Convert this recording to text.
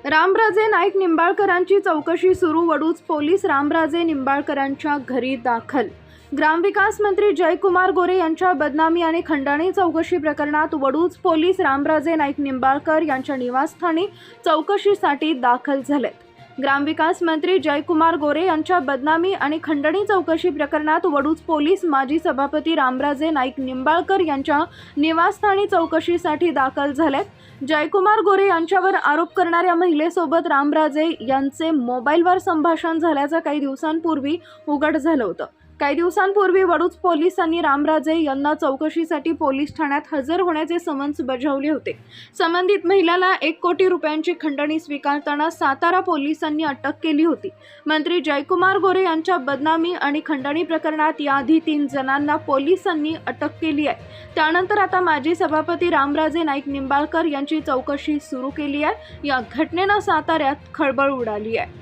रामराजे नाईक निंबाळकरांची चौकशी सुरू वडूज पोलीस रामराजे निंबाळकरांच्या घरी दाखल. ग्रामविकास मंत्री जयकुमार गोरे यांच्या बदनामी आणि खंडणी चौकशी प्रकरणात वडूज पोलीस रामराजे नाईक निंबाळकर यांच्या निवासस्थानी चौकशीसाठी दाखल झालेत. ग्रामविकास मंत्री जयकुमार गोरे यांच्या बदनामी आणि खंडणी चौकशी प्रकरणात वडूज पोलीस माजी सभापती रामराजे नाईक निंबाळकर यांच्या निवासस्थानी चौकशीसाठी दाखल झालेत. जयकुमार गोरे यांच्यावर आरोप करणाऱ्या महिलेसोबत रामराजे यांचे मोबाईलवर संभाषण झाल्याचं काही दिवसांपूर्वी उघड झालं होतं. काही दिवसांपूर्वी वडूज पोलिसांनी रामराजे यांना चौकशीसाठी पोलीस ठाण्यात हजर होण्याचे समन्स बजावले होते. संबंधित महिलेला एक कोटी रुपयांची खंडणी स्वीकारताना सातारा पोलिसांनी अटक केली होती. मंत्री जयकुमार गोरे यांच्या बदनामी आणि खंडणी प्रकरणात याआधी तीन जणांना पोलिसांनी अटक केली आहे. त्यानंतर आता माजी सभापती रामराजे नाईक निंबाळकर यांची चौकशी सुरू केली आहे. या घटनेनं साताऱ्यात खळबळ उडाली आहे.